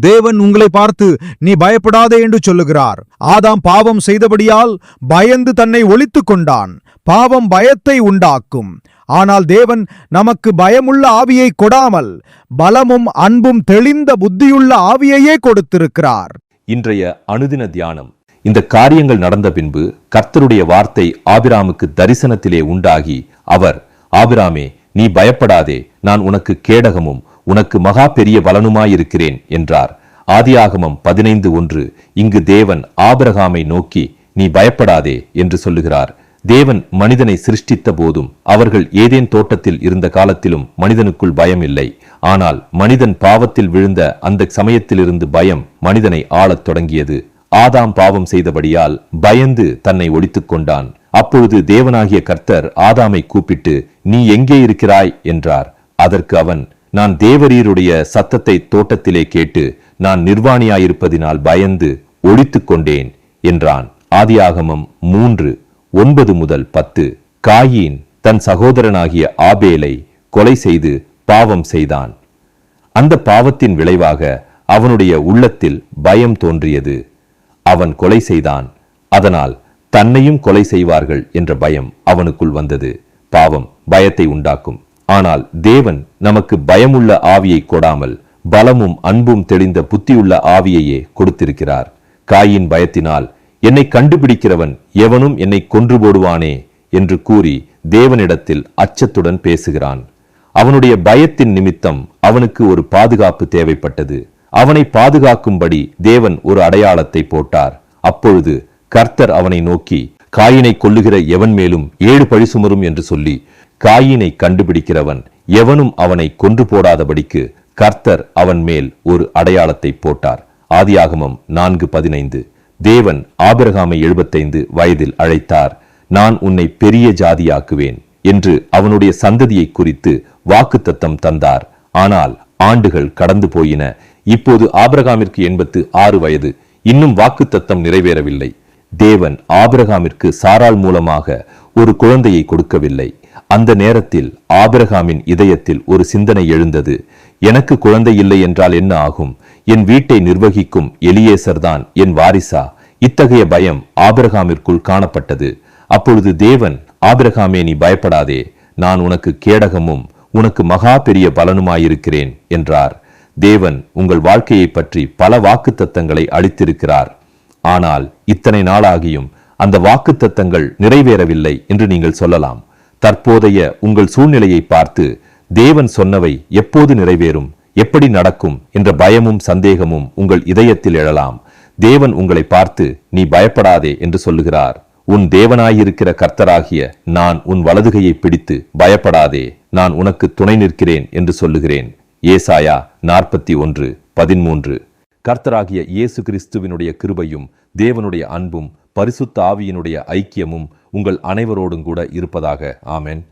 தேவன் உங்களை பார்த்து நீ பயப்படாதே என்று சொல்லுகிறார். ஆதாம் பாவம் செய்தபடியால் பயந்து தன்னை ஒழித்து கொண்டான். பாவம் பயத்தை உண்டாக்கும். ஆனால் தேவன் நமக்கு பயமுள்ள ஆவியை கொடாமல் பலமும் அன்பும் தெளிந்த புத்தியுள்ள ஆவியையே கொடுத்திருக்கிறார். இன்றைய அனுதின தியானம். இந்த காரியங்கள் நடந்த பின்பு கர்த்தருடைய வார்த்தை ஆபிராமுக்கு தரிசனத்திலே உண்டாகி அவர் ஆபிராமே நீ பயப்படாதே நான் உனக்கு கேடகமும் உனக்கு மகா பெரிய வளனுமாயிருக்கிறேன் என்றார். ஆதியாகமம் பதினைந்து ஒன்று இங்கு தேவன் ஆபிரகாமை நோக்கி நீ பயப்படாதே என்று சொல்லுகிறார். தேவன் மனிதனை சிருஷ்டித்த போதும் அவர்கள் ஏதேன் தோட்டத்தில் இருந்த காலத்திலும் மனிதனுக்குள் பயம் இல்லை ஆனால் மனிதன் பாவத்தில் விழுந்த அந்த சமயத்திலிருந்து பயம் மனிதனை ஆளத் தொடங்கியது. ஆதாம் பாவம் செய்தபடியால் பயந்து தன்னை ஒழித்துக் கொண்டான். அப்பொழுது தேவனாகிய கர்த்தர் ஆதாமை கூப்பிட்டு நீ எங்கே இருக்கிறாய்? என்றார். அதற்கு அவன் நான் தேவரீருடைய சத்தத்தை தோட்டத்திலே கேட்டு நான் நிர்வாணியாயிருப்பதினால் பயந்து ஒழித்துக் கொண்டேன் என்றான். ஆதியாகமம் மூன்று ஒன்பது முதல் பத்து. காயீன் தன் சகோதரனாகிய ஆபேலை கொலை செய்து பாவம் செய்தான். அந்த பாவத்தின் விளைவாக அவனுடைய உள்ளத்தில் பயம் தோன்றியது. அவன் கொலை செய்தான். அதனால் தன்னையும் கொலை செய்வார்கள் என்ற பயம் அவனுக்குள் வந்தது. பாவம் பயத்தை உண்டாக்கும். ஆனால் தேவன் நமக்கு பயமுள்ள ஆவியை கொடாமல் பலமும் அன்பும் தெளிந்த புத்தியுள்ள ஆவியையே கொடுத்திருக்கிறார். காயின் பயத்தினால் என்னை கண்டுபிடிக்கிறவன் எவனும் என்னை கொன்று போடுவானே? என்று கூறி தேவனிடத்தில் அச்சத்துடன் பேசுகிறான். அவனுடைய பயத்தின் நிமித்தம் அவனுக்கு ஒரு பாதுகாப்பு தேவைப்பட்டது. அவனை பாதுகாக்கும்படி தேவன் ஒரு அடையாளத்தை போட்டார். அப்பொழுது கர்த்தர் அவனை நோக்கி காயினை கொல்லுகிற எவன் மேலும் ஏழு பழி சுமரும் என்று சொல்லி காயினை கண்டுபிடிக்கிறவன் எவனும் அவனை கொன்று போடாதபடிக்கு கர்த்தர் அவன் மேல் ஒரு அடையாளத்தை போட்டார். ஆதியாகமம் நான்கு பதினைந்து. தேவன் ஆபிரகாமை எழுபத்தைந்து வயதில் அழைத்தார். நான் உன்னை பெரிய ஜாதியாக்குவேன் என்று அவனுடைய சந்ததியை குறித்து வாக்குத்தத்தம் தந்தார். ஆனால் ஆண்டுகள் கடந்து போயின. இப்போது ஆபிரகாமிற்கு எண்பத்து ஆறு வயது. இன்னும் வாக்குத்தத்தம் நிறைவேறவில்லை. தேவன் ஆபிரகாமிற்கு சாரால் மூலமாக ஒரு குழந்தையை கொடுக்கவில்லை. அந்த நேரத்தில் ஆபிரகாமின் இதயத்தில் ஒரு சிந்தனை எழுந்தது. எனக்கு குழந்தை இல்லை என்றால் என்ன ஆகும்? என் வீட்டை நிர்வகிக்கும் எலியேசர்தான் என் வாரிசா. இத்தகைய பயம் ஆபிரகாமிற்குள் காணப்பட்டது. அப்பொழுது தேவன் ஆபிரகாமே நீ பயப்படாதே. நான் உனக்கு கேடகமும் உனக்கு மகா பெரிய பலனுமாயிருக்கிறேன் என்றார். தேவன் உங்கள் வாழ்க்கையை பற்றி பல வாக்குத்தத்தங்களை அளித்திருக்கிறார். ஆனால் இத்தனை நாளாகியும் அந்த வாக்குத்தத்தங்கள் நிறைவேறவில்லை என்று நீங்கள் சொல்லலாம். தற்போதைய உங்கள் சூழ்நிலையை பார்த்து தேவன் சொன்னவை எப்போது நிறைவேறும் எப்படி நடக்கும் என்ற பயமும் சந்தேகமும் உங்கள் இதயத்தில் எழலாம். தேவன் உங்களை பார்த்து நீ பயப்படாதே என்று சொல்லுகிறார். உன் தேவனாயிருக்கிற கர்த்தராகிய நான் உன் வலதுகையை பிடித்து பயப்படாதே நான் உனக்கு துணை நிற்கிறேன் என்று சொல்லுகிறேன். ஏசாயா நாற்பத்தி ஒன்று பதிமூன்று கர்த்தராகிய இயேசு கிறிஸ்துவினுடைய கிருபையும் தேவனுடைய அன்பும் பரிசுத்த ஆவியினுடைய ஐக்கியமும் உங்கள் அனைவரோடும் கூட இருப்பதாக. ஆமென்.